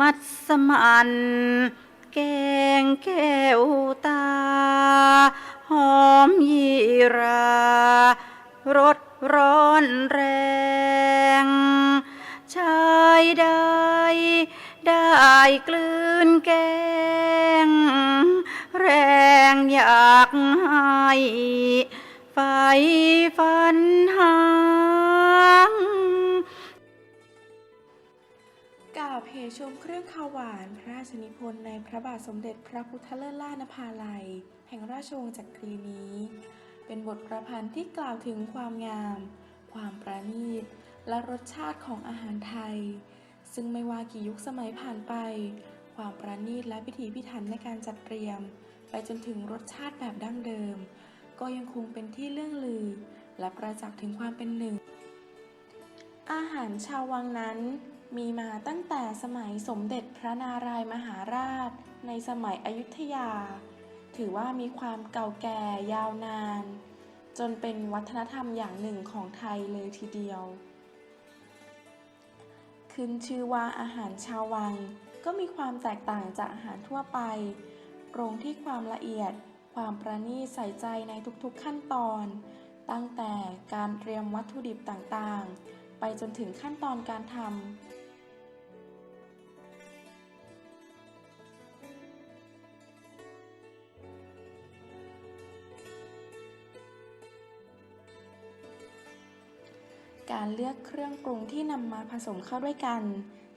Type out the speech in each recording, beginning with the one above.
มัดสมันแกงแก้วตา หอมยีรารสร้อนแรง ชายใดได้กลืนแกง แรงอยากให้ไฟฟันหา กล่าวเพชมเครื่องขาวหวาน พระราชนิพนธ์ในพระบาทสมเด็จพระพุทธเลิศล่านภาลัย แห่งราชวงศ์จักรีนี้ เป็นบทประพันธ์ที่กล่าวถึงความงาม ความประณีต และรสชาติของอาหารไทย ซึ่งไม่ว่ากี่ยุคสมัยผ่านไป ความประณีตและพิถีพิถันในการจัดเตรียม ไปจนถึงรสชาติแบบดั้งเดิม ก็ยังคงเป็นที่เรื่องลือ และประจักษ์ถึงความเป็นหนึ่ง อาหารชาววังนั้น มีมาตั้งแต่สมัยสมเด็จพระนารายมหาราช ในสมัยอยุธยา ถือว่ามีความเก่าแก่ยาวนาน จนเป็นวัฒนธรรมอย่างหนึ่งของไทยเลยทีเดียว ขึ้นชื่อว่าอาหารชาววัง ก็มีความแตกต่างจากอาหารทั่วไป ตรงที่ความละเอียด ความประณีตใส่ใจในทุกๆขั้นตอน ตั้งแต่การเตรียมวัตถุดิบต่างๆ ไปจนถึงขั้นตอนการทำ การเลือกเครื่องปรุงที่นำมาผสมเข้าด้วยกัน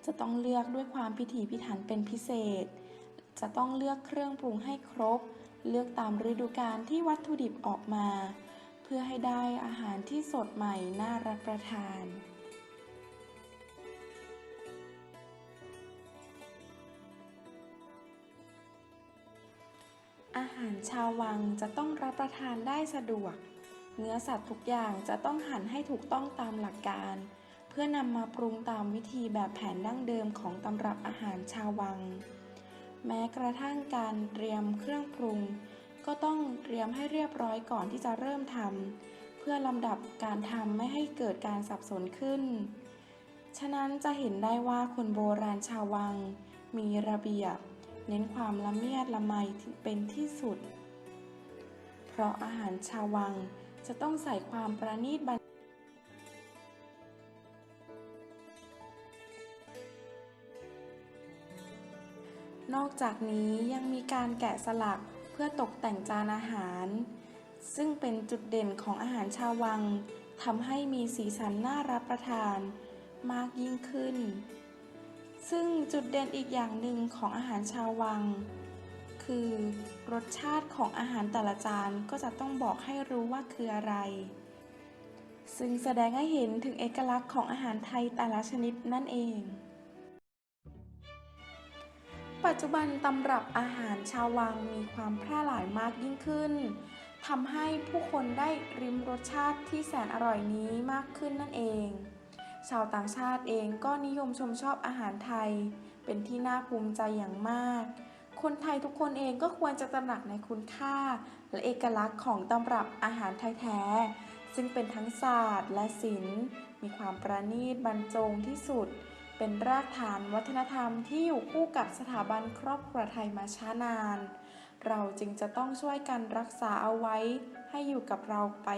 จะต้องเลือกด้วยความพิถีพิถันเป็นพิเศษ จะต้องเลือกเครื่องปรุงให้ครบ เลือกตามฤดูกาลที่วัตถุดิบออกมา เพื่อให้ได้อาหารที่สดใหม่น่ารับประทานอาหารชาววังจะต้องรับประทานได้สะดวก เนื้อสัตว์ทุกอย่างจะต้องหั่นให้ถูกต้องตามหลักการ เพื่อนำมาปรุงตามวิธีแบบแผนดั้งเดิมของตำรับอาหารชาววัง แม้กระทั่งการเตรียมเครื่องปรุง ก็ต้องเตรียมให้เรียบร้อยก่อนที่จะเริ่มทำเพื่อลำดับการทำไม่ให้เกิดการสับสนขึ้น ฉะนั้นจะเห็นได้ว่าคนโบราณชาววัง มีระเบียบ เน้นความละเมียดละไมเป็นที่สุด เพราะอาหารชาววัง จะต้องใส่ความประณีตบรรนอกจากนี้ยังมีการแกะสลักเพื่อตกแต่งจานอาหาร ซึ่งเป็นจุดเด่นของอาหารชาววังทำให้มีสีสันน่ารับประทานมากยิ่งขึ้น ซึ่งจุดเด่นอีกอย่างหนึ่งของอาหารชาววัง คือ รสชาติของอาหารแต่ละจานก็จะต้องบอกให้รู้ว่าคืออะไร ซึ่งแสดงให้เห็นถึงเอกลักษณ์ของอาหารไทยแต่ละชนิดนั่นเอง ปัจจุบันตำรับอาหารชาววังมีความแพร่หลายมากยิ่งขึ้นทำให้ผู้คนได้ริมรสชาติที่แสนอร่อยนี้มากขึ้นนั่นเอง ชาวต่างชาติเองก็นิยมชมชอบอาหารไทย เป็นที่น่าภูมิใจอย่างมาก คนไทยทุกคนเองก็ควรจะตระหนักในคุณค่า และเอกลักษณ์ของตำรับอาหารไทยแท้ ซึ่งเป็นทั้งศาสตร์และศิลป์ มีความประณีตบรรจงที่สุด เป็นรากฐานวัฒนธรรมที่อยู่คู่กับสถาบันครอบครัวไทยมาช้านาน เราจึงจะต้องช่วยกันรักษาเอาไว้ให้อยู่กับเราไป